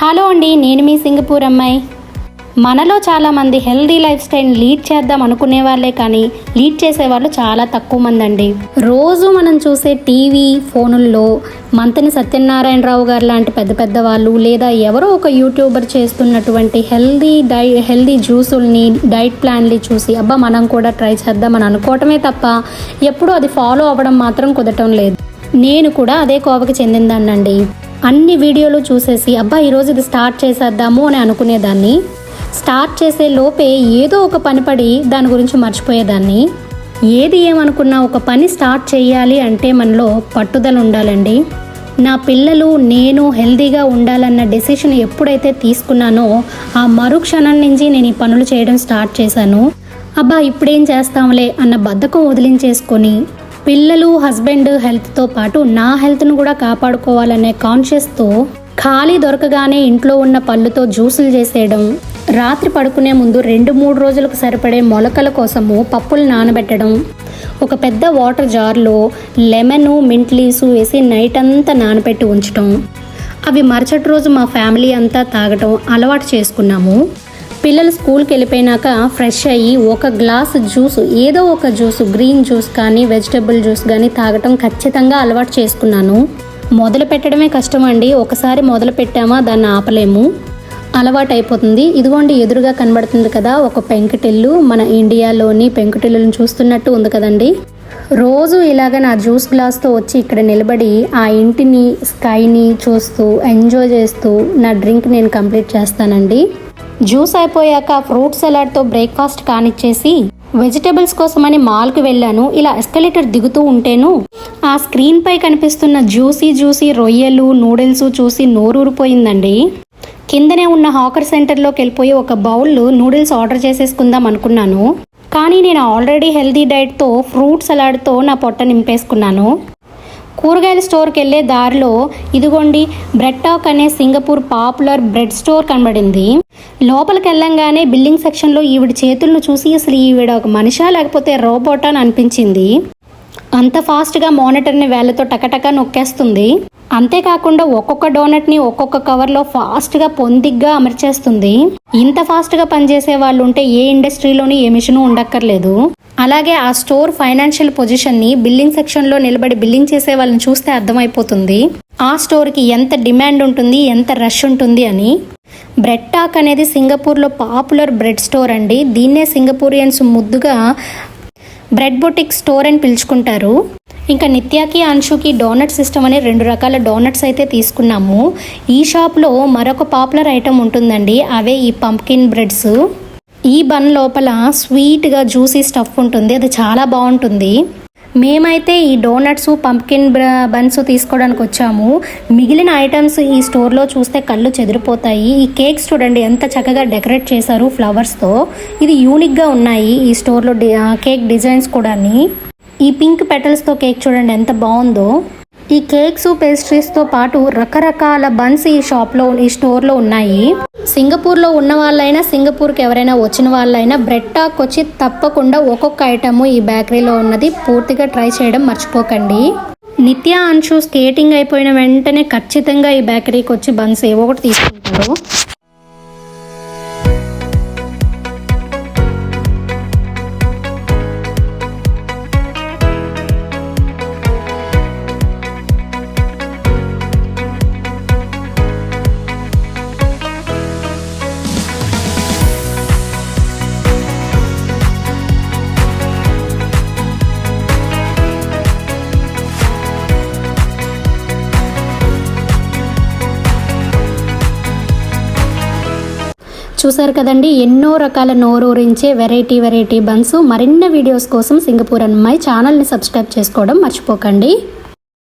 Hello అండి నేను మీ Singapore అమ్మాయి. మనలో చాలామంది హెల్దీ లైఫ్ స్టైల్ లీడ్ చేద్దాం అనుకునే వాళ్ళే కానీ లీడ్ చేసేవాళ్ళు చాలా తక్కువ మంది అండి రోజు మనం చూసే టీవీ ఫోనుల్లో మంతని సత్యనారాయణరావు గారు లాంటి పెద్ద పెద్ద వాళ్ళు లేదా ఎవరో ఒక యూట్యూబర్ చేస్తున్నటువంటి హెల్దీ డై హెల్దీ జ్యూసుల్ని డైట్ ప్లాన్లు చూసి అబ్బా మనం కూడా ట్రై చేద్దామని అనుకోవటమే తప్ప ఎప్పుడూ అది ఫాలో అవ్వడం మాత్రం కుదటం లేదు. నేను కూడా అదే కోవకి చెందిందానండి అన్ని వీడియోలు చూసేసి అబ్బా ఈరోజు ఇది స్టార్ట్ చేసేద్దాము అని అనుకునేదాన్ని. స్టార్ట్ చేసే లోపే ఏదో ఒక పని పడి దాని గురించి మర్చిపోయేదాన్ని. ఏది ఏమనుకున్నా ఒక పని స్టార్ట్ చేయాలి అంటే మనలో పట్టుదల ఉండాలండి. నా పిల్లలు నేను హెల్తీగా ఉండాలన్న డెసిషన్ ఎప్పుడైతే తీసుకున్నానో ఆ మరుక్షణం నుంచి నేను ఈ పనులు చేయడం స్టార్ట్ చేశాను. అబ్బా ఇప్పుడేం చేస్తాంలే అన్న బద్ధకం వదిలించేసుకొని పిల్లలు హస్బెండ్ హెల్త్తో పాటు నా హెల్త్ను కూడా కాపాడుకోవాలనే కాన్షియస్తో ఖాళీ దొరకగానే ఇంట్లో ఉన్న పళ్ళుతో జ్యూసులు చేసేయడం రాత్రి పడుకునే ముందు రెండు మూడు రోజులకు సరిపడే మొలకల కోసము పప్పులు నానబెట్టడం ఒక పెద్ద వాటర్ జార్లో లెమను మింట్ లీసు వేసి నైట్ అంతా నానబెట్టి ఉంచటం. అవి మరుసటి రోజు మా ఫ్యామిలీ అంతా తాగటం అలవాటు చేసుకున్నాము. పిల్లలు స్కూల్కి వెళ్ళిపోయినాక ఫ్రెష్ అయ్యి ఒక గ్లాస్ జ్యూస్ ఏదో ఒక జ్యూస్ గ్రీన్ జ్యూస్ కానీ వెజిటబుల్ జ్యూస్ కానీ తాగటం ఖచ్చితంగా అలవాటు చేసుకున్నాను. మొదలు పెట్టడమే కష్టం అండి ఒకసారి మొదలు పెట్టామా దాన్ని ఆపలేము. అలవాటు అయిపోతుంది ఇదిగోండి ఎదురుగా కనబడుతుంది కదా ఒక పెంకుటిల్లు మన ఇండియాలోని పెంకుటిల్లును చూస్తున్నట్టు ఉంది కదండి. రోజు ఇలాగ నా జ్యూస్ గ్లాస్తో వచ్చి ఇక్కడ నిలబడి ఆ ఇంటిని స్కైని చూస్తూ ఎంజాయ్ చేస్తూ నా డ్రింక్ నేను కంప్లీట్ చేస్తానండి. జ్యూస్ అయిపోయాక ఫ్రూట్ సలాడ్తో బ్రేక్ఫాస్ట్ కానిచ్చేసి వెజిటబుల్స్ కోసమని మాల్కి వెళ్ళాను. ఇలా ఎస్కలేటర్ దిగుతూ ఉంటేను ఆ స్క్రీన్ పై కనిపిస్తున్న జ్యూసీ జ్యూసీ రొయ్యలు నూడిల్స్ చూసి నోరూరిపోయిందండి. కిందనే ఉన్న హాకర్ సెంటర్లోకి వెళ్ళిపోయి ఒక బౌల్ నూడిల్స్ ఆర్డర్ చేసేసుకుందాం అనుకున్నాను. కానీ నేను ఆల్రెడీ హెల్దీ డైట్తో ఫ్రూట్ సలాడ్తో నా పొట్ట నింపేసుకున్నాను. కూరగాయల స్టోర్కి వెళ్ళే దారిలో ఇదిగోండి బ్రెడ్ టాక్ అనే సింగపూర్ పాపులర్ బ్రెడ్ స్టోర్ కనబడింది. లోపలికి వెళ్ళంగానే బిల్డింగ్ సెక్షన్లో ఈవిడ చేతులను చూసి అసలు ఈవిడ ఒక మనిషా లేకపోతే రోబోట్ అని అనిపించింది. అంత ఫాస్ట్గా మానిటర్ని వేళ్ళతో టకటక నొక్కేస్తుంది. అంతేకాకుండా ఒక్కొక్క డోనట్ని ఒక్కొక్క కవర్లో ఫాస్ట్గా పొందిగ్గా అమర్చేస్తుంది. ఇంత ఫాస్ట్గా పనిచేసే వాళ్ళు ఉంటే ఏ ఇండస్ట్రీలోని ఏ మిషను ఉండక్కర్లేదు. అలాగే ఆ స్టోర్ ఫైనాన్షియల్ పొజిషన్ని బిల్లింగ్ సెక్షన్లో నిలబడి బిల్లింగ్ చేసే వాళ్ళని చూస్తే అర్థమైపోతుంది. ఆ స్టోర్కి ఎంత డిమాండ్ ఉంటుంది ఎంత రష్ ఉంటుంది అని. బ్రెడ్ టాక్ అనేది సింగపూర్లో పాపులర్ బ్రెడ్ స్టోర్ అండి. దీన్నే సింగపూరియన్స్ ముద్దుగా బ్రెడ్ బొటిక్ స్టోర్ అని పిలుచుకుంటారు. ఇంకా నిత్యాకి అంశుకి డోనట్ సిస్టమ్ అనే రెండు రకాల డోనట్స్ అయితే తీసుకున్నాము. ఈ షాప్లో మరొక పాపులర్ ఐటమ్ ఉంటుందండి. అవే ఈ పంప్కిన్ బ్రెడ్స్. ఈ బన్ లోపల స్వీట్గా జ్యూసీ స్టఫ్ ఉంటుంది. అది చాలా బాగుంటుంది. మేమైతే ఈ డోనట్స్ పంప్కిన్ బన్స్ తీసుకోవడానికి వచ్చాము. మిగిలిన ఐటమ్స్ ఈ స్టోర్లో చూస్తే కళ్ళు చెదిరిపోతాయి. ఈ కేక్స్ చూడండి ఎంత చక్కగా డెకరేట్ చేశారు ఫ్లవర్స్తో. ఇది యూనిక్గా ఉన్నాయి ఈ స్టోర్లో కేక్ డిజైన్స్ కూడాని. ఈ పింక్ పెటల్స్తో కేక్ చూడండి ఎంత బాగుందో. ఈ కేక్స్ పేస్ట్రీస్తో పాటు రకరకాల బన్స్ ఈ షాప్లో ఈ స్టోర్లో ఉన్నాయి. సింగపూర్లో ఉన్న వాళ్ళైనా సింగపూర్కి ఎవరైనా వచ్చిన వాళ్ళైనా బ్రెడ్ టాక్ వచ్చి తప్పకుండా ఒక్కొక్క ఐటమ్ ఈ బేకరీలో ఉన్నది పూర్తిగా ట్రై చేయడం మర్చిపోకండి. నిత్య అంశు స్కేటింగ్ అయిపోయిన వెంటనే ఖచ్చితంగా ఈ బేకరీకి వచ్చి బన్స్ ఏవో ఒకటి తీసుకుంటారు చూసారు కదండి ఎన్నో రకాల నోరూరించే వెరైటీ వెరైటీ బన్స్. మరిన్ని వీడియోస్ కోసం సింగపూర్ అమ్మాయి ఛానల్ని సబ్స్క్రైబ్ చేసుకోవడం మర్చిపోకండి.